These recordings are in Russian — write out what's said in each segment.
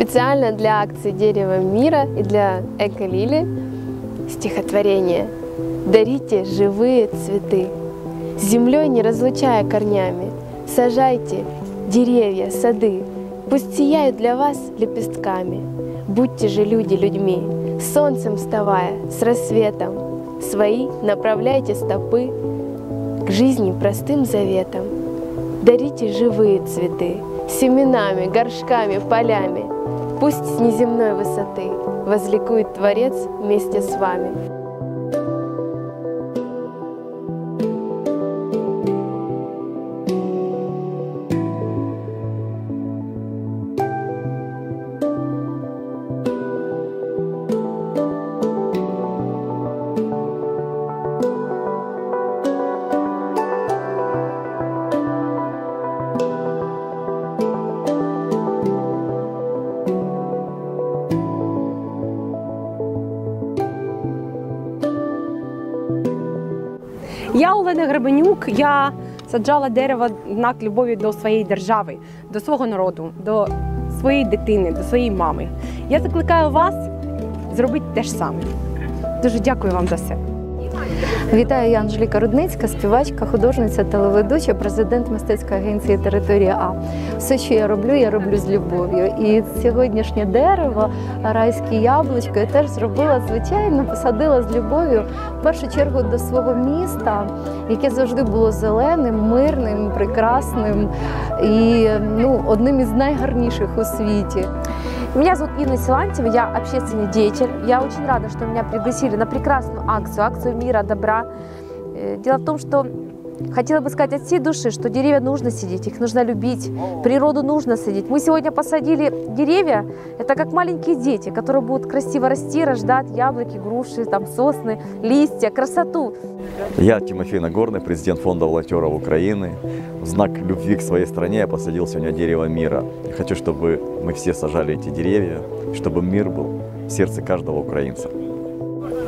Специально для акции «Дерево мира» и для Эко-Лили стихотворение «Дарите живые цветы, с землей не разлучая корнями, сажайте деревья, сады, пусть сияют для вас лепестками. Будьте же люди людьми, солнцем вставая, с рассветом, свои направляйте стопы к жизни простым заветам. Дарите живые цветы, семенами, горшками, полями. Пусть с неземной высоты возликует Творец вместе с вами. Я Олена Гребенюк. Я саджала дерево в знак любові до своєї держави, до свого народу, до своєї дитини, до своєї мами. Я закликаю вас зробити те ж саме. Дуже дякую вам за все. Вітаю, я Анжеліка Рудницька, співачка, художниця, телеведуча, президент мистецької агенції Територія А. Все, що я роблю, я роблю з любов'ю. І сьогоднішнє дерево, райське яблучко, я теж зробила звичайно, посадила з любов'ю в першу чергу до свого міста, яке завжди було зеленим, мирним, прекрасним і ну, одним із найгарніших у світі. Меня зовут Инна Силантьева, я общественный деятель. Я очень рада, что меня пригласили на прекрасную акцию, акцию мира, добра. Э, Дело в том, что хотела бы сказать от всей души, что деревья нужно сидеть, их нужно любить, природу нужно садить. Мы сегодня посадили деревья, это как маленькие дети, которые будут красиво расти, рождать яблоки, груши, там, сосны, листья, красоту. Я Тимофей Нагорный, президент Фонда волонтеров Украины. В знак любви к своей стране я посадил сегодня дерево мира. Я хочу, чтобы мы все сажали эти деревья, чтобы мир был в сердце каждого украинца.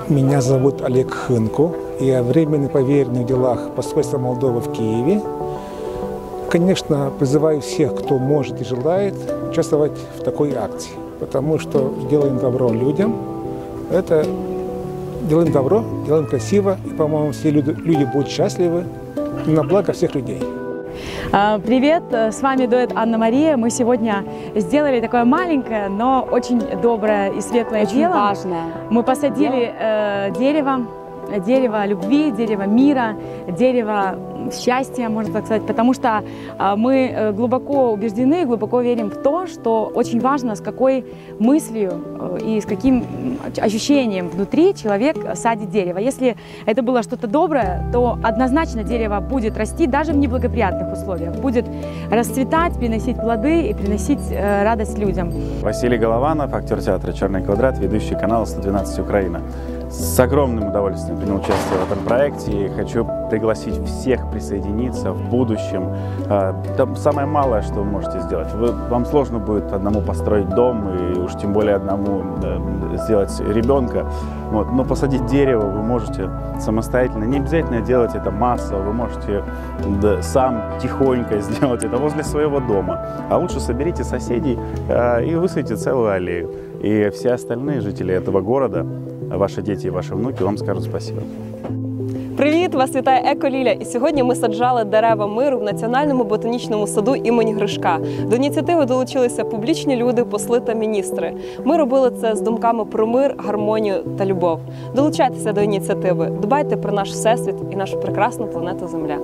Меня зовут Олег Хынко. Я временный поверенный в делах посольства Молдовы в Киеве. Конечно, призываю всех, кто может и желает, участвовать в такой акции, потому что делаем добро людям. Это делаем добро, делаем красиво, и, по-моему, все люди, люди будут счастливы на благо всех людей. А, Привет, с вами дуэт Анна-Мария. Мы сегодня сделали такое маленькое, но очень доброе и светлое Очень дело. важное. Мы посадили э, дерево, дерево любви, дерево мира, дерево счастья, можно так сказать, потому что а, мы э, глубоко убеждены, глубоко верим в то, что очень важно, с какой мыслью э, и с каким ощущением внутри человек садит дерево. Если это было что-то доброе, то однозначно дерево будет расти даже в неблагоприятных условиях, будет расцветать, приносить плоды и приносить э, радость людям. Василий Голованов, актер театра «Черный квадрат», ведущий канала «112 Украина». С огромным удовольствием принял участие в этом проекте и хочу пригласить всех присоединиться в будущем. А, Там самое малое, что вы можете сделать. Вы- вам сложно будет одному построить дом и уж тем более одному сделать ребенка. Вот. Но посадить дерево вы можете самостоятельно. Не обязательно делать это массово. Вы можете да, сам тихонько сделать это возле своего дома. А лучше соберите соседей э, и высадите целую аллею. И все остальные жители этого города, ваши дети и ваши внуки вам скажут спасибо. Привіт! Вас вітає Еколіля. І сьогодні ми саджали дерева миру в національному ботанічному саду імені Гришка. До ініціативи долучилися публічні люди, посли та міністри. Ми робили це з думками про мир, гармонію та любов. Долучайтеся до ініціативи, дбайте про наш всесвіт і нашу прекрасну планету Земля.